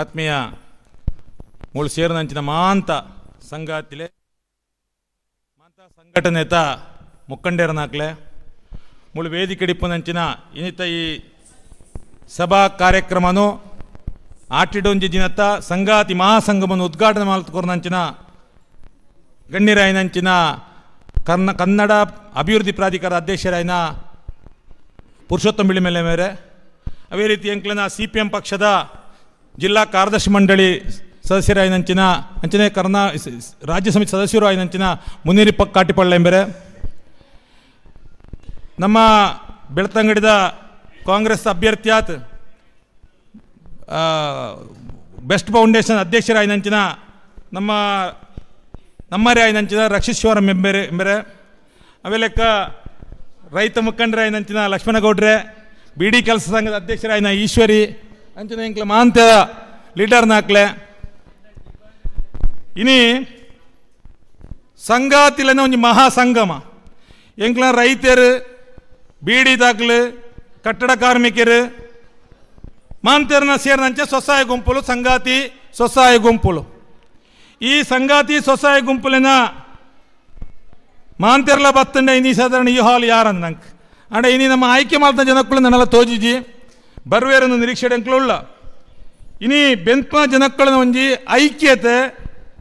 ಆತ್ಮೀಯ ಮೂಳು ಸೇರಿದಂಚಿನ ಮಾಂತ ಸಂಗಾತಿಲೆ, ಮಾಂತ ಸಂಘಟನೆತ ಮುಖಂಡೇರನಾಕ್ಲೆ ಮುಳು ವೇದಿಕೆ ಡಿಪ್ಪುನಂಚಿನ ಇನ್ನಿತ ಈ ಸಭಾ ಕಾರ್ಯಕ್ರಮನು ಆಟಿಡೊಂಜಿ ದಿನತ್ತ ಸಂಗಾತಿ ಮಹಾಸಂಗಮನ್ನು ಉದ್ಘಾಟನೆ ಮಾಡ್ಕೊರ್ನಂಚಿನ ಗಣ್ಯರಾಯನಂಚಿನ ಕರ್ನ ಕನ್ನಡ ಅಭಿವೃದ್ಧಿ ಪ್ರಾಧಿಕಾರ ಅಧ್ಯಕ್ಷರಾಯನ ಪುರುಷೋತ್ತಮ ಬಿಳಿ ಮೇಲೆ ಮೇರೆ. ಅದೇ ರೀತಿ ಎಂಕ್ಲನ ಸಿ ಪಿ ಎಂ ಪಕ್ಷದ ಜಿಲ್ಲಾ ಕಾರ್ಯದರ್ಶಿ ಮಂಡಳಿ ಸದಸ್ಯರಾಯಿನಂಚಿನ ಅಂಚನೆ ಕರ್ನಾ ರಾಜ್ಯ ಸಮಿತಿ ಸದಸ್ಯರು ಆಯಿನಂಚಿನ ಮುನ್ನೀರಿ ಕಾಟಿಪಳ್ಳ ಎಂಬರೆ. ನಮ್ಮ ಬೆಳ್ತಂಗಡಿದ ಕಾಂಗ್ರೆಸ್ ಅಭ್ಯರ್ಥಿಯಾತ್ ಬೆಸ್ಟ್ ಫೌಂಡೇಶನ್ ಅಧ್ಯಕ್ಷರಾಯಿನಂಚಿನ ನಮ್ಮ ನಮ್ಮರೇ ಆಯ್ನಂಚಿನ ರಕ್ಷಿಶ್ವರ ಎಂಬರೆ ಎಂಬರೆ. ಅವೆಲೆಕ್ಕ ರೈತ ಮುಖಂಡರಾಯ್ನಂಚಿನ ಲಕ್ಷ್ಮಣಗೌಡ್ರೆ ಬಿ ಡಿ ಕೆಲಸ ಸಂಘದ ಅಧ್ಯಕ್ಷರಾಯ್ನ ಈಶ್ವರಿ ಅಂಚಿನ ಮಾಂತೆರ ಮಾಂತ ಲೀಡರ್ನಾಕ್ಲೆ ಇನಿ ಸಂಗಾತಿಲನ ಒಂಜಿ ಮಹಾ ಸಂಗಮ. ಎಂಕ್ಲ ರೈತರು ಬೀಡಿ ದಾಖಲು, ಕಟ್ಟಡ ಕಾರ್ಮಿಕರು ಮಾಂತೇರ್ನ ಸೇರಿದಂಚ ಸ್ವಸಹಾಯ ಗುಂಪುಲು, ಸಂಗಾತಿ ಸ್ವಸಹಾಯ ಗುಂಪುಲು. ಈ ಸಂಗಾತಿ ಸ್ವಸಹಾಯ ಗುಂಪುಲಿನ ಮಾಂತೆರ್ಲ ಬತ್ತಂಡ ಇನಿ ಸಾಧಾರಣ ಈ ಹಾಲ್ ಯಾರಂದ ನಂಗೆ. ಅಂಡ ಇನಿ ನಮ್ಮ ಆಯ್ಕೆ ಮಾಡ್ದ ಜನಕ್ಕಳು ನನ್ನೆಲ್ಲ ತೋಜಿಜಿ. ಬರ್ವೇರನ್ನು ನಿರೀಕ್ಷೆ ಅಂಕಲುಳ್ಳ ಇನಿ ಬೆಂತ್ಮ ಜನಕ್ಕಳನ ಒಂಜಿ ಐಕ್ಯತೆ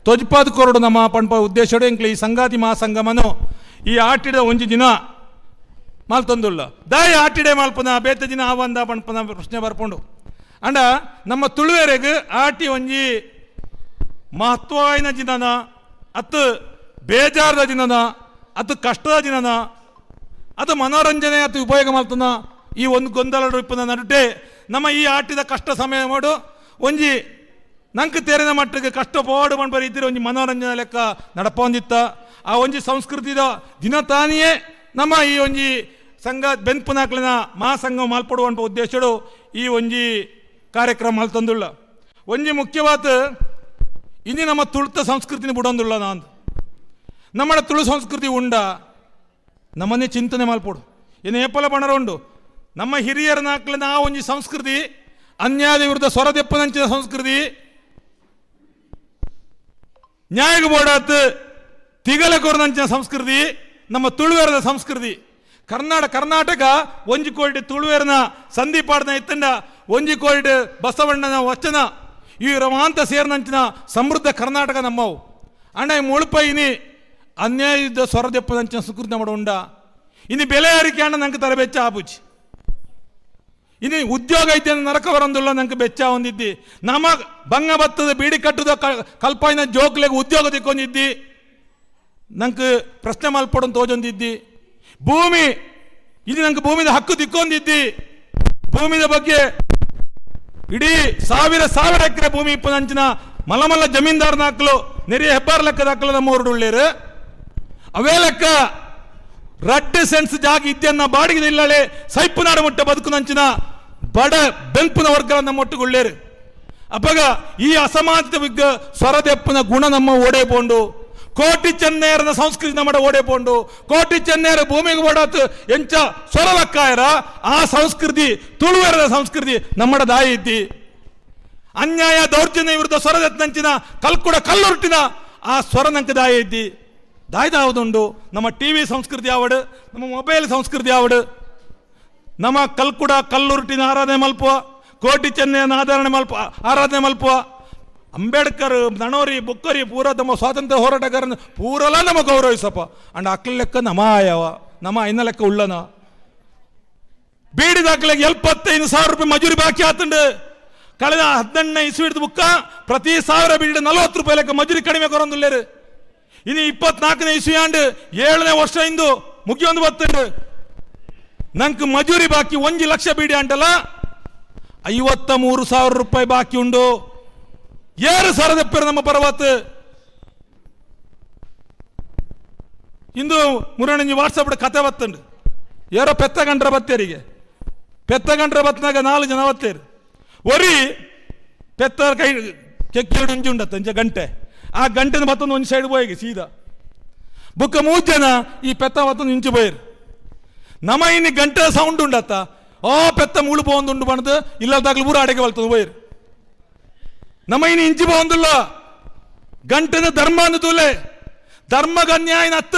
ತೊಜ್ಪಾದ್ ಕೊರಡು ನಮ್ಮ ಪಂಪ ಉದ್ದೇಶ ಈ ಸಂಗಾತಿ ಮಹಾಸಂಗಮನು ಈ ಆಟಿಡ ಒಂಜಿ ದಿನ ಮಾಲ್ತೊಂದುಳ್ಳ ದಾಯಿ ಆಟಿಡೆ ಮಾಲ್ಪನ, ಬೇತ ದಿನ ಆವಂದ ಪಂಪನ ಪ್ರಶ್ನೆ ಬರ್ಪಂಡು. ಅಂಡ ನಮ್ಮ ತುಳುವೆರೆಗ್ ಆಟಿ ಒಂಜಿ ಮಹತ್ವಾಯಿನ ದಿನನ ಅತ್ತು ಬೇಜಾರದ ದಿನನ ಅತ್ತು ಕಷ್ಟದ ದಿನನ ಅದು ಮನೋರಂಜನೆ ಅಥವಾ ಉಪಯೋಗ ಮಾಡ್ತಾನ ಈ ಒಂದು ಗೊಂದಲ ರೂಪದ ನಡುಟೆ ನಮ್ಮ ಈ ಆಟಿದ ಕಷ್ಟ ಸಮಯ ಮಾಡು ಒಂಜಿ ನಂಗೆ ತೆರೆದ ಮಟ್ಟಿಗೆ ಕಷ್ಟ ಪೋಡು ಮಾಡ್ಬಾರಿ ಇದ್ದರೆ ಒಂಜಿ ಮನೋರಂಜನೆ ಲೆಕ್ಕ ನಡಪೊಂದಿತ್ತ. ಆ ಒಂಜಿ ಸಂಸ್ಕೃತಿದ ದಿನ ತಾನಿಯೇ ನಮ್ಮ ಈ ಒಂಜಿ ಸಂಘ ಬೆನ್ಪುನಾಕ್ಲಿನ ಮಹಾಸಂಘ ಮಾಲ್ಪಡುವ ಉದ್ದೇಶಡು ಈ ಒಂಜಿ ಕಾರ್ಯಕ್ರಮ ತಂದುಳ್ಳ. ಒಂಜಿ ಮುಖ್ಯವಾದ ಇಂದಿ ನಮ್ಮ ತುಳುತ ಸಂಸ್ಕೃತಿನ ಬಿಡೊಂದುಳ್ಳ ನಾನು ನಮ್ಮ ತುಳು ಸಂಸ್ಕೃತಿ ಉಂಡ. ನಮ್ಮನ್ನೇ ಚಿಂತನೆ ಮಾಲ್ಪಡು. ಇನ್ನು ಏಪಲ ಬಣರ ಉಂಡು. ನಮ್ಮ ಹಿರಿಯರ ನಾಕ್ಲಿನ ಆ ಒಂಜಿ ಸಂಸ್ಕೃತಿ, ಅನ್ಯಾಯದ ವಿರುದ್ಧ ಸ್ವರದೆಪ್ಪನಂಚಿನ ಸಂಸ್ಕೃತಿ. ನ್ಯಾಯಗ ಬೋಡಾತ್ ತಿಗಲ ಕೊರದಂಚಿನ ಸಂಸ್ಕೃತಿ, ನಮ್ಮ ತುಳುವೆರದ ಸಂಸ್ಕೃತಿ. ಕರ್ನಾಟಕ ಕರ್ನಾಟಕ ಒಂಜಿ ಕೋಲ್ಡ್ ತುಳುವೆರನ ಸಂದೀಪಾಡ್ನ ಇತ್ತಂಡ ಒಂಜಿ ಕೋಲ್ಡ್ ಬಸವಣ್ಣನ ವಚನ, ಈ ರಮಾಂತ ಸೇರ್ನಂಚಿನ ಸಮೃದ್ಧ ಕರ್ನಾಟಕ ನಮ್ಮವು. ಅಣ್ಣ, ಈ ಮುಳುಪ ಇನಿ ಅನ್ಯಾಯದ ಸ್ವರದೆಪ್ಪದಂಚಿನ ಸಂಸ್ಕೃತಿ ನಮ್ಮ ಉಂಡ. ಇನಿ ಬೆಲೆ ಅರಿಕೆ ಅಣ್ಣ ನಂಗೆ ತರ ಬೆಚ್ಚ ಇನ್ನು ಉದ್ಯೋಗ ಐತೆ ನರಕ ಬರಂದಿಲ್ಲ ನಂಗೆ ಬೆಚ್ಚ ಹೊಂದಿದ್ದಿ. ನಮ್ಮ ಬಂಗ ಬತ್ತದ ಬೀಡಿ ಕಟ್ಟದ ಕಲ್ಪಾಯಿನ ಜೋಕ್ಲೆಗೆ ಉದ್ಯೋಗ ತಿಕ್ಕೊಂಡಿದ್ದಿ. ನಂಗೆ ಪ್ರಶ್ನೆ ಮಲ್ಪಡೋ ತೋಜೊಂದಿದ್ದಿ. ಭೂಮಿ, ಇಲ್ಲಿ ನಂಗೆ ಭೂಮಿದ ಹಕ್ಕು ತಿಕ್ಕೊಂಡಿದ್ದಿ. ಭೂಮಿದ ಬಗ್ಗೆ ಇಡೀ ಸಾವಿರ ಸಾವಿರ ಎಕರೆ ಭೂಮಿ ಇಪ್ಪನಂಚಿನ ಮಲಮಲ್ಲ ಜಮೀನ್ದಾರನ ಹಾಕಲು ನೆರೆಯ ಹೆಬ್ಬಾರ್ ಲೆಕ್ಕದ ಹಾಕಲು ನಮ್ಮ ಊರುಳ್ಳೇರು ಅವೇ ಲೆಕ್ಕ ರಡ್ಡ್ ಸೆನ್ಸ್ ಜಾಗ ಅನ್ನ ಬಾಡಿಗೆ ಇಲ್ಲಳೆ ಸೈಪುನಾಡ ಮುಟ್ಟ ಬದುಕುನಂಚಿನ ಬಡ ಬೆಂಪಿನ ವರ್ಗ ನಮ್ಮ ಒಟ್ಟುಗೊಳ್ಳೇರು ಅಪ್ಪಗ ಈ ಅಸಮಾನತೆ ವಿಗ್ ಸ್ವರದೆಪ್ಪನ ಗುಣ ನಮ್ಮ ಓಡೆ ಪೋಂಡು ಕೋಟಿ ಚೆನ್ನೈಯರನ ಸಂಸ್ಕೃತಿ ನಮ್ಮ ಓಡೆ ಪೋಂಡು ಕೋಟಿ ಚೆನ್ನೈರ ಭೂಮಿಗೆ ಓಡಾತು ಎಂಚ ಸ್ವರಲಕ್ಕಾಯರ ಆ ಸಂಸ್ಕೃತಿ, ತುಳುವೆರದ ಸಂಸ್ಕೃತಿ ನಮ್ಮಡ ದಾಯಿ ಇದ್ದಿ. ಅನ್ಯಾಯ ದೌರ್ಜನ್ಯ ವಿರುದ್ಧ ಸ್ವರದೆತ್ತಂಚಿನ ಕಲ್ಕುಡ ಕಲ್ಲುರುಟಿನ ಆ ಸ್ವರ ನಂಕ ದಾಯಿ ಇದ್ದಿ. ದಾಯ್ದಾವುದುಂಡು ನಮ್ಮ ಟಿ ವಿ ಸಂಸ್ಕೃತಿ ಯಾವಡು ನಮ್ಮ ಮೊಬೈಲ್ ಸಂಸ್ಕೃತಿ ಯಾವಡು ನಮ್ಮ ಕಲ್ಕುಡ ಕಲ್ಲುರುಟಿನ ಆರಾಧನೆ ಮಲ್ಪುವ, ಕೋಟಿ ಚೆನ್ನೆಯನ್ನು ಆಧಾರಣೆ ಮಲ್ಪ ಆರಾಧನೆ ಮಲ್ಪುವ. ಅಂಬೇಡ್ಕರ್, ನಣೋರಿ, ಬುಕ್ಕರಿ, ಪೂರ ತಮ್ಮ ಸ್ವಾತಂತ್ರ್ಯ ಹೋರಾಟಗಾರನ ಪೂರಲ ನಮ್ಮ ಗೌರವಿಸಪ್ಪ. ಅಂಡ್ ಅಕ್ಲ ಲೆಕ್ಕ ನಮ ಆಯವ ನಮ ಇನ್ನ ಲೆಕ್ಕ ಉಳ್ಳನ. ಬೀಡಿ ದಾಖಲೆಗೆ ಎಲ್ಪತ್ತೈದು ಸಾವಿರ ರೂಪಾಯಿ ಮಜೂರಿ ಬಾಕಿ ಆತಂಡು ಕಳೆದ ಹದಿನೆಂಟನೇ ಇಸ್ವಿಡ್ದು ಬುಕ್ಕ ಪ್ರತಿ ಸಾವಿರ ಬೀಡಿ ನಲವತ್ತು ರೂಪಾಯಿ ಲೆಕ್ಕ ಮಜೂರಿ ಕಡಿಮೆ ಕೊರೊಂದುಲ್ಲೇರು ಇನ್ನು ಇಪ್ಪತ್ನಾಲ್ಕನೇ ಇಸ್ವಿ ಆಂಡ್ ಏಳನೇ ವರ್ಷ ಇಂದು ಮುಗಿಯೊಂದು ಬತ್ತಂಡು ನಂಗೆ ಮಜೂರಿ ಬಾಕಿ ಒಂದು ಲಕ್ಷ ಬೀಡಿ ಅಂಟಲ್ಲ? ಐವತ್ತ ಮೂರು ಸಾವಿರ ರೂಪಾಯಿ ಬಾಕಿ ಉಂಡು. ಏರು ಸರದಪ್ಪರು ನಮ್ಮ ಪರ್ವತ್. ಇಂದು ಮುರಣಿ ವಾಟ್ಸಪ್ ಕತೆ ಬತ್ತಂಡು. ಯಾರೋ ಪೆತ್ತ ಗಂಡ್ರ ಬತ್ತೇರಿಗೆ. ಪೆತ್ತ ಗಂಡ್ರ ಬತ್ನಾಗ ನಾಲ್ಕು ಜನ ಬತ್ತೇರು. ಒರಿ ಪೆತ್ತ ಕೈ ಕೆಕ್ಕಿರಡು ಉಂಜಿ ಉಂಡತ್ತ ಗಂಟೆ. ಆ ಗಂಟೆನ ಬತ್ತೊಂದು ಒಂದು ಸೈಡ್ ಹೋಗಿ ಸೀದಾ. ಬುಕ್ಕ ಮೂರು ಜನ ಈ ಪೆತ್ತ ಬತ್ತೊಂದು ಇಂಚು ಬೋಯ್ರು ನಮ ಇನ್ನು ಗಂಟೆ ಸೌಂಡ್ ಉಂಡ ಓ ಪೆತ್ತ ಮೂಳು ಬಂದು ಉಂಡು ಬಣ್ಣದ ಇಲ್ಲ ತಾಗ್ಲು ಪೂರ ಅಡಿಗೆ ಬಲ್ತದ ನಮ ಇನ್ನು ಇಂಜಿ ಬಂದಿಲ್ಲ ಗಂಟೆ ಧರ್ಮ ಅನ್ನೋದುಲೆ. ಧರ್ಮ ಗನ್ಯಾಯ ಅತ್ತ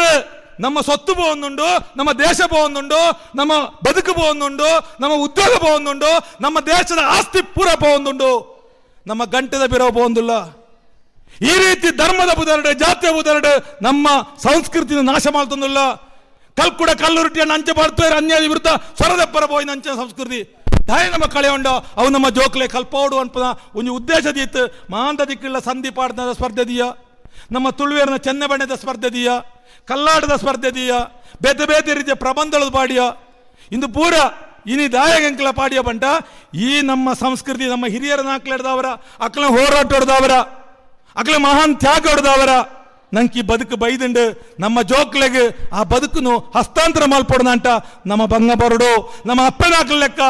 ನಮ್ಮ ಸ್ವತ್ತು ಬಂದುಂಡು ನಮ್ಮ ದೇಶ ಬಂದುಂಡು ನಮ್ಮ ಬದುಕು ಬಂದುಂಡು ನಮ್ಮ ಉದ್ಯೋಗ ಬಂದುಂಡು ನಮ್ಮ ದೇಶದ ಆಸ್ತಿ ಪೂರ ಬಂದುಂಡು ನಮ್ಮ ಗಂಟೆದ ಬಿರೋ ಬಂದಿಲ್ಲ ಈ ರೀತಿ ಧರ್ಮದ ಬುದರಡೆ ಜಾತಿ ಬುದರಡೆ ನಮ್ಮ ಸಂಸ್ಕೃತಿನ ನಾಶ ಮಾಡ್ತಂದಿಲ್ಲ ಕಲ್ಕುಡ ಕಲ್ಲುರುಟಿಯನ್ನು ಅಂಚೆ ಬರ್ತಾರೆ ಅನ್ಯಾಯ ವಿರುದ್ಧ ಸ್ವರದೆಪ್ಪರ ಬೋಯಿನ ಅಂಚೆ ಸಂಸ್ಕೃತಿ. ದಾಯ ನಮ್ಮ ಕಳೆ ಉಂಡ. ಅವು ನಮ್ಮ ಜೋಕ್ಲೆ ಕಲ್ಪೋಡು ಅನ್ಪದ ಒಂದು ಉದ್ದೇಶ ದೀತ್ ಮಾಂದ ದಿಕ್ಕಿಲ್ಲ ಸಂಧಿ ಪಾಡ್ದ ಸ್ಪರ್ಧೆ ದಿಯ ನಮ್ಮ ತುಳುವೇರಿನ ಚೆನ್ನ ಬಣ್ಣದ ಕಲ್ಲಾಟದ ಸ್ಪರ್ಧೆ ದೀಯ ಬೇತೆ ಬೇತೆ ರೀತಿಯ ಪ್ರಬಂಧದ ಪಾಡಿಯ. ಇಂದು ಪೂರ ಇನಿ ದಾಯಗಂಕಲ ಪಾಡಿಯ ಬಂಟ. ಈ ನಮ್ಮ ಸಂಸ್ಕೃತಿ ನಮ್ಮ ಹಿರಿಯರ ನಾಕ್ಲೆಡ್ದವರ, ಅಕ್ಲ ಹೋರಾಟ ಹೊಡೆದವರ ಅಕ್ಲ ಮಹಾನ್ ತ್ಯಾಗ ಹೊಡೆದವರ ಈ ಬದುಕು ಬೈದಂಡು ನಮ್ಮ ಜೋಕ್ಲೆಗೆ ಆ ಬದುಕನ್ನು ಹಸ್ತಾಂತರ ಮಾಲ್ಪಡೋಣ ಅಂತ ನಮ್ಮ ಬಂಗಬರಡು ನಮ್ಮ ಅಪ್ಪನಾಕ್ಲ ಲೆಕ್ಕ.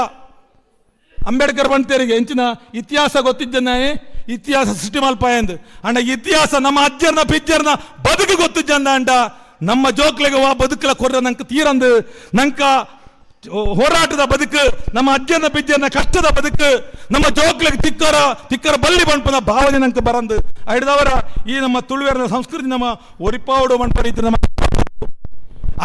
ಅಂಬೇಡ್ಕರ್ ಬಂತೇರಿಗೆ ಹೆಂಚಿನ ಇತಿಹಾಸ ಗೊತ್ತಿದ್ದನೇ, ಇತಿಹಾಸ ಸೃಷ್ಟಿ ಮಲ್ಪಾಯಂದ್ ಅಂಡ ಇತಿಹಾಸ ನಮ್ಮ ಅಜ್ಜರ್ನ, ಪಿಜ್ಜರ್ನ ಬದುಕು ಗೊತ್ತಿದ್ದಂದ ಅಂಡ ನಮ್ಮ ಜೋಕ್ಲೆಗೆ ವಾ ಬದುಕಲ ಕೊರ್ರ ನಂಗೆ ತೀರಂದು. ನಂಕ ಹೋರಾಟದ ಬದುಕು, ನಮ್ಮ ಅಜ್ಜನ ಬಿಜ್ಜನ ಕಷ್ಟದ ಬದುಕು, ನಮ್ಮ ಜೋಕ್ಲಿಗೆ ತಿಕ್ಕರ ತಿಕ್ಕರ ಬಲ್ಲಿ ಬಣ್ಪನ ಭಾವನೆ ನಂಗೆ ಬರಂದು. ಹಿಡಿದವರ ಈ ನಮ್ಮ ತುಳುವೆರ ಸಂಸ್ಕೃತಿ ನಮ್ಮ ಒರಿಪಾವಡು ಇದ್ರೆ ನಮ್ಮ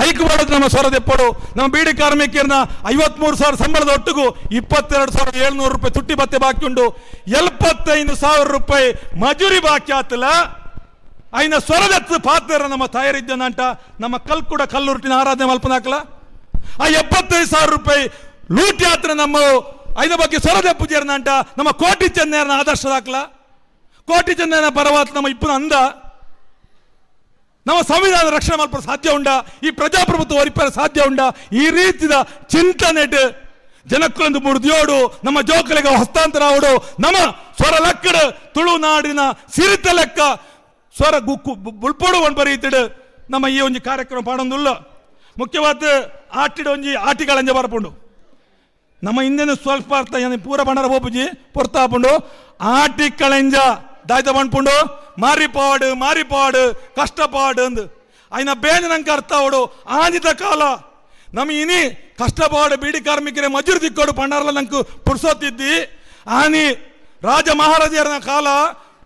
ಐಕ್ ಮಾಡೋದು ನಮ್ಮ ಸ್ವರ ದೆಪ್ಪಡು ನಮ್ಮ ಬೀಡಿ ಕಾರ್ಮಿಕರನ್ನ ಐವತ್ಮೂರು ಸಾವಿರ ಸಂಬಳದ ಒಟ್ಟಿಗೂ ಇಪ್ಪತ್ತೆರಡು ಸಾವಿರದ ಏಳ್ನೂರು ರೂಪಾಯಿ ತುಟ್ಟಿ ಬತ್ತೆ ಬಾಕಿ ಉಂಡು. ಎಲ್ಪತ್ತೈದು ಸಾವಿರ ರೂಪಾಯಿ ಮಜೂರಿ ಬಾಕಿ ಆತಲ್ಲ? ಐನ ಸ್ವರದತ್ತು ಪಾತ್ರ ನಮ್ಮ ತಯಾರಿದ್ದನಂಟ ನಮ್ಮ ಕಲ್ಕುಡ ಕಲ್ಲುರುಟಿನ ಆರಾಧನೆ ಮಲ್ಪನಾಕಲ ಆ ಎಪ್ಪತ್ತೈದು ಸಾವಿರ ರೂಪಾಯಿ ಲೂಟಿ ಆತ್ರ ನಮ್ಮ ಐದ ಬಗ್ಗೆ ಸ್ವರದ ಪೂಜೆರ್ನಂಟ ನಮ್ಮ ಕೋಟಿ ಚೆನ್ನೈನ ಆದರ್ಶದಾಕ್ಲ ಕೋಟಿ ಚೆನ್ನೈನ ಪರವಾತ್ ನಮ್ಮ ಇಪ್ಪನ ಅಂದ? ನಮ್ಮ ಸಂವಿಧಾನ ರಕ್ಷಣೆ ಮಾಡ್ಕೊಳ್ಳೋ ಸಾಧ್ಯ ಉಂಡ ಈ ಪ್ರಜಾಪ್ರಭುತ್ವ ವರಿಪರ ಸಾಧ್ಯ ಉಂಡ ಈ ರೀತಿಯ ಚಿಂತನೆ ಜನಕ್ಕೊಂದು ಮುರಿದಿಯೋಡು, ನಮ್ಮ ಜೋಕಲಿಗೆ ಹಸ್ತಾಂತರ ಆವಡು ನಮ್ಮ ಸ್ವರ ಲಕ್ಕಡ ತುಳುನಾಡಿನ ಸಿರಿತ ಲೆಕ್ಕ, ಸ್ವರ ಗುಕ್ಕು ಬುಳ್ಪೋಡು ಒಂದು ಬರೀತಿಡು, ನಮ್ಮ ಈ ಒಂದು ಕಾರ್ಯಕ್ರಮ ಪಾಡೊಂದುಲ್ಲ ಮುಖ್ಯವಾದ ಆಟಿಡ ಒಂಜಿ ಆಟಿಗಳಂಜ ಬರ್ಪುಂಡು ನಮ್ಮ ಹಿಂದಿನ ಸ್ವಲ್ಪ ಅರ್ಥ ಏನು ಪೂರ ಬಣ್ಣರ ಬೋಪುಜಿ ಪೊರ್ತಾಪುಂಡು ಆಟಿ ಕಳೆಂಜ ದಾಯ್ತ ಬಣ್ಪುಂಡು ಮಾರಿಪಾಡು ಮಾರಿಪಾಡು ಕಷ್ಟಪಾಡು ಅಂದು ಆಯ್ನ ಬೇಜ ನಂಗೆ ಅರ್ಥ ಅವಡು ಆಂಜಿತ ಕಾಲ ನಮ್ಮ ಇನಿ ಕಷ್ಟಪಾಡು ಬೀಡಿ ಕಾರ್ಮಿಕರೇ ಮಜೂರಿ ದಿಕ್ಕೋಡು ಪಂಡಾರಲ್ಲ ನಂಗೆ ಪುಡ್ಸೋತಿದ್ದಿ ಆನಿ ರಾಜ ಮಹಾರಾಜರ ಕಾಲ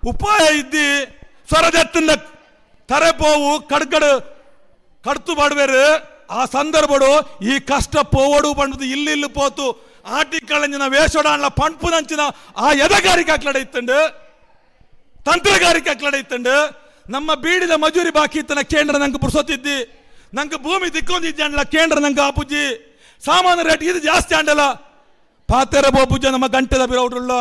ಉಪಾಯ ಇದ್ದಿ ಸ್ವರದೆತ್ತಿಂದ ತರೆ ಪೋವು ಆ ಸಂದರ್ಭಡು ಈ ಕಷ್ಟ ಪೋವಡು ಪಂಡದು ಇಲ್ಲಿ ಪೋತು. ಆಟಿ ಕಳಂಜಿನ ವೇಷೋಡಾಣ್ಲ ಪಂಪುನಂಚಿನ ಆ ಎದಗಾರಿಕೆ ಅಕ್ಲಡ ಇತ್ತಂಡು. ತಂತ್ರಗಾರಿಕೆ ಅಕ್ಲಡ ಇತ್ತಂಡು. ನಮ್ಮ ಬೀಡಿದ ಮಜೂರಿ ಬಾಕಿ ಇತ್ತನ ಕೇಂದ್ರ ನಂಗೆ ಬುರ್ಸೋತಿದ್ದಿ ನಂಗೆ ಭೂಮಿ ದಿಕ್ಕೊಂದಿದ್ದ ಕೇಂದ್ರ ನಂಗೆ ಆಪುಜಿ ಸಾಮಾನ್ಯ ರೇಟ್ ಇದು ಜಾಸ್ತಿ ಆಂಡಲ ಪಾತೆರ ಬೋಪುಜ್ಜ ನಮ್ಮ ಗಂಟೆದ ಬಿರೋಡ್ರಲ್ಲ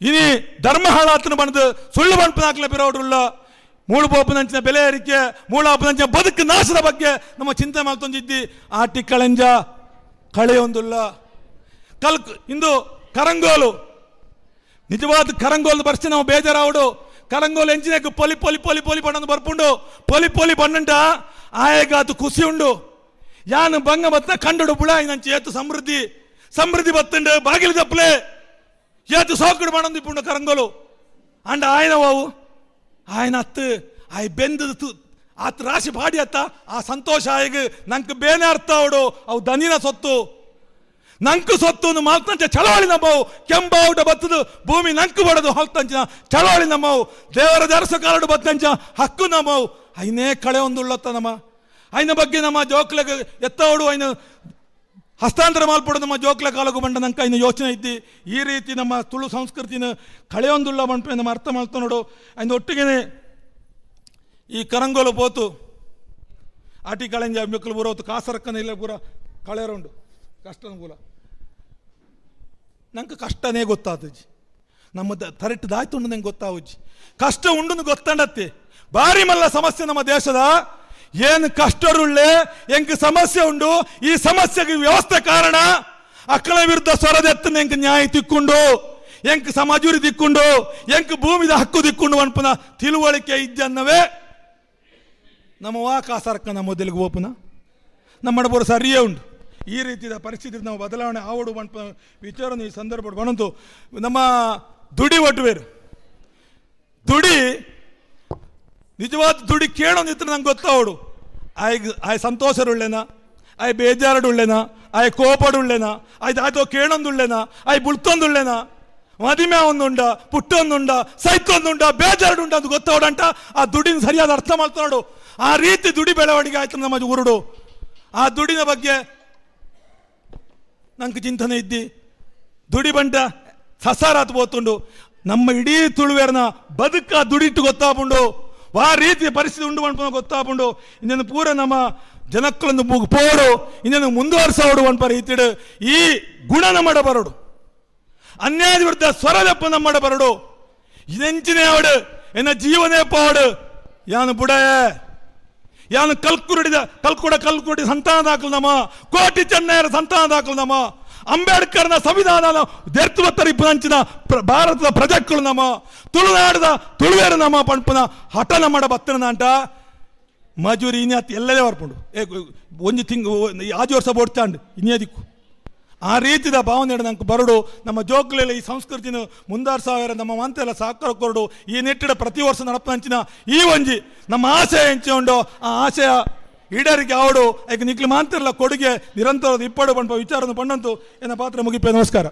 ಇನಿ ಧರ್ಮ ಹಾಳಾತನ ಬಂದು ಸುಳ್ಳು ಬಣ್ಪನ ಹಾಕ್ಲ ಮೂಳು ಬೋಪನಂಚಿನ ಬೆಲೆ ಏರಿಕೆ ಮೂಳಾಪನಂಚಿನ ಬದುಕು ನಾಶದ ಬಗ್ಗೆ ನಮ್ಮ ಚಿಂತೆ ಮಾಡ್ತೊಂದಿದ್ದಿ. ಆಟಿ ಕಳೆಂಜ ಕಳೆಯೊಂದುಲ್ಲ. ಕಲ್ ಇಂದು ಕರಂಗೋಲು. ನಿಜವಾದ ಕರಂಗೋಲ್ ಬರ್ಸಿ ನಾವು ಬೇಜಾರಾವುಡು ಕರಂಗೋಲ್ ಎಂಜಿನ ಪೊಲಿ ಪೊಲಿ ಪೊಲಿ ಪೊಲಿ ಬಣ್ಣ ಬರ್ಪುಂಡು. ಪೊಲಿ ಪೊಲಿ ಬಣ್ಣಂಟ ಆಯಗಾತು ಖುಷಿ ಉಂಡು ಯಾನು ಬಂಗ ಬತ್ತ ಕಂಡುಡು ಬುಳ ನಂಚಿ ಏತು ಸಮೃದ್ಧಿ. ಸಮೃದ್ಧಿ ಬತ್ತಂಡು, ಬಾಗಿಲು ತಪ್ಪಲೆ ಏತು ಸೋಕಡು ಬಣ್ಣ ಇಪ್ಪುಂಡು ಕರಂಗೋಲು. ಅಂಡ ಆಯ್ನ ಆಯ್ನತ್, ಆಯ್ ಬೆಂದ ಆತ ರಾಶಿ ಬಾಡಿ ಅತ್ತ, ಆ ಸಂತೋಷ ಆಯ್ಗ ನಂಗೆ ಬೇನೆ ಅರ್ಥ ಅವಡು, ಅವು ದನಿನ ಸೊತ್ತು. ನಂಕು ಸೊತ್ತು ಮಾಲ್ತಂಚ ಚಳವಳಿ ನಂಬವು ಕೆಂಬಾವುಟ ಬತ್ತದು, ಭೂಮಿ ನಂಕು ಬಡದು ಹೊಲ್ತಂಚ ಚಳವಳಿ ನಮ್ಮವು ದೇವರ ದರಸ ಕಾಲಡು ಬತ್ತಂಚ ಹಕ್ಕು ನಮ್ಮವು ಐನೇ ಕಳೆ ಒಂದು ಉಳ್ಳತ್ತ ನಮ್ಮ. ಅಯ್ನ ಬಗ್ಗೆ ನಮ್ಮ ಜೋಕ್ಲಗೆ ಎತ್ತವಡು ಅಯ್ನ ಹಸ್ತಾಂತರ ಮಾಲ್ಪಡು ನಮ್ಮ ಜೋಕ್ಲ ಕಾಲಕ್ಕೆ ಬಂಡ ನಂಕ ಇನ್ನು ಯೋಚನೆ ಐತಿ. ಈ ರೀತಿ ನಮ್ಮ ತುಳು ಸಂಸ್ಕೃತಿನ ಕಳೆಯೊಂದುಲ್ಲ ಮಣ್ಪೆ ನಮ್ಮ ಅರ್ಥ ಮಾಡ್ತಾ ನೋಡು. ಅಂದ ಒಟ್ಟಿಗೆ ಈ ಕರಂಗೋಲು ಪೋತು. ಆಟಿ ಕಳೆಂಜ ಮಿಕ್ಕಲು ಬರೋತು ಕಾಸರಕ್ಕನ ಇಲ್ಲ ಪೂರ ಕಳೆರುಂಡು ಕಷ್ಟನ ಪೂರ. ನಂಗೆ ಕಷ್ಟನೇ ಗೊತ್ತಾತಜ್ಜಿ. ನಮ್ಮ ದ ದಾಯ್ತು ನಂಗೆ ಗೊತ್ತಾವುಜ್ಜಿ. ಕಷ್ಟ ಉಂಡು ಗೊತ್ತಂಡತ್ತೆ. ಬಾರಿ ಮಲ್ಲ ಸಮಸ್ಯೆ ನಮ್ಮ ದೇಶದ. ಏನು ಕಷ್ಟರುಳ್ಳೆ ಎಂಕ್ ಸಮಸ್ಯೆ ಉಂಡು, ಈ ಸಮಸ್ಯೆಗೆ ವ್ಯವಸ್ಥೆ ಕಾರಣ ಅಕ್ಕಳ ವಿರುದ್ಧ ಸ್ವರದೆತ್ತನ ಎಂಕ್ ನ್ಯಾಯ ತಿಕ್ಕೊಂಡು ಎಂಕ್ ಸಮಾಜೂರಿ ದಿಕ್ಕೊಂಡು ಎಂಕ್ ಭೂಮಿದ ಹಕ್ಕು ದಿಕ್ಕೊಂಡು ಅನ್ಪನ ತಿಳುವಳಿಕೆ ಇದ್ದನ್ನವೇ ನಮ್ಮ ವಾಕಾಸರ್ಕ ನಮ್ಮ ಮೊದಲಿಗೆ ಓಪನ ನಮ್ಮ ಮಡಬರು ಸರಿಯೇ ಉಂಟು. ಈ ರೀತಿಯ ಪರಿಸ್ಥಿತಿ ನಾವು ಬದಲಾವಣೆ ಆವಡು ಬಂಪ ವಿಚಾರ ಈ ಸಂದರ್ಭ ಬಣಂತು ನಮ್ಮ ದುಡಿ ಒಟ್ಟುವೇರು ದುಡಿ ನಿಜವಾದ ದುಡಿ ಕೇಳೋ ನಿತ್ರ ನಂಗೆ ಗೊತ್ತಾವಡು ಆಯ್ ಆಯ್ ಸಂತೋಷರುಳ್ಳೆನ, ಆಯ್ ಬೇಜಾರಡುಳ್ಳೆನ ಆಯ್ ಕೋಪಡುಳ್ಳೆನ ಆಯ್ ದಾಟೋ ಕೇಳೊಂದುಳ್ಳೆನ, ಆಯ್ ಬುಳ್ತೊಂದುಳ್ಳೆನ. ಮದಿಮೆ ಒಂದುಂಡ, ಪುಟ್ಟೊಂದುಂಡ ಸೈತೊಂದುಂಡ ಬೇಜಾರಡುಂಡ ಅಂತ ಗೊತ್ತಾವಡಂಟ ಆ ದುಡಿನ ಸರಿಯಾದ ಅರ್ಥ ಮಾಡ್ತಾನೋಡು ಆ ರೀತಿ ದುಡಿ ಬೆಳವಣಿಗೆ ಆಯ್ತು ನಮ್ಮ ಉರುಡು. ಆ ದುಡಿನ ಬಗ್ಗೆ ನಂಗೆ ಚಿಂತನೆ ಇದ್ದಿ. ದುಡಿ ಬಂಟ ಸಸಾರಾತ್ ಓದ್ತುಂಡು. ನಮ್ಮ ಇಡೀ ತುಳುವೇರನ ಬದುಕ ದುಡಿಟ್ಟು ಗೊತ್ತಾಪುಂಡು. ಆ ರೀತಿಯ ಪರಿಸ್ಥಿತಿ ಉಂಡು ಅನ್ಕೊಂಡು ಗೊತ್ತಾಪುಂಡು ಇನ್ನೊಂದು ಪೂರ ನಮ್ಮ ಜನಕ್ಕಳೊಂದು ಮುಗ್ ಪೋಡು ಇನ್ನೊಂದು ಮುಂದುವರ್ಸೋಡು ಅನ್ಪ ರೀತಿಡು ಈ ಗುಣ ನಮ್ಮಡ ಬರೋಡು. ಅನ್ಯಾಯದ ವಿರುದ್ಧ ಸ್ವರದಪ್ಪ ನಮ್ಮಡ ಬರೋಡು. ಇದೆಂಚಿನೇ ಅವಡು ಎನ್ನ ಜೀವನೇ ಪಾಡು ಯಾನು ಬುಡಯೇ ಯಾನು ಕಲ್ಕುರುಡಿದ ಕಲ್ಕುಡ ಕಲ್ಕುಡಿ ಸಂತಾನ ದಾಖಲು ನಮ್ಮ. ಕೋಟಿ ಚೆನ್ನೈರ ಸಂತಾನ ದಾಖಲು ನಮ್ಮ. ಅಂಬೇಡ್ಕರ್ನ ಸಂವಿಧಾನ ದೇರ್ತುವತ್ತರಿ ಪಂಚಿನ ಭಾರತದ ಪ್ರಜೆಗಳು ನಮ್ಮ ತುಳುನಾಡದ ತುಳುವೇರ ನಮ್ಮ ಪಂಪನ ಹಠ ಮಾಡ ಬತ್ತನ ಅಂಟ ಮಜೂರಿ ಇನ್ಯಾತ್ ಎಲ್ಲೇ ಬರ್ಪುಂಡು ಏ ಒಂಜಿ ತಿಂಗು ಆಜು ವರ್ಷ ಬೋಡ್ತಾಂಡು ಇನ್ನೇದಿಕ್ಕು ಆ ರೀತಿದ ಭಾವನೆ ನಂಗೆ ಬರಡು. ನಮ್ಮ ಜೋಕ್ಲೆಲ್ಲ ಈ ಸಂಸ್ಕೃತಿನ ಮುಂದಾರು ಸಾವಿರ ನಮ್ಮ ಮಂತೆಲ್ಲ ಸಾಕಾರ ಕೊರಡು. ಈ ನಿಟ್ಟಿಡ ಪ್ರತಿ ವರ್ಷ ನಡಪಂಚಿನ ಈ ಒಂಜಿ ನಮ್ಮ ಆಶಯ ಹೆಂಚಿಕೊಂಡು ಆ ಆಶಯ ಈಡೇರಿಗೆ ಆವಡು, ಐಕ ನಿಕ್ಲಿ ಮಾಂತಿರ್ಲ ಕೊಡುಗೆ ನಿರಂತರ ಇಪ್ಪಡು ಪಂಪ ವಿಚಾರವನ್ನು ಪಂಡಂತು ಎನ್ನ ಪಾತ್ರ ಮುಗಿಪೆ ನಮಸ್ಕಾರ.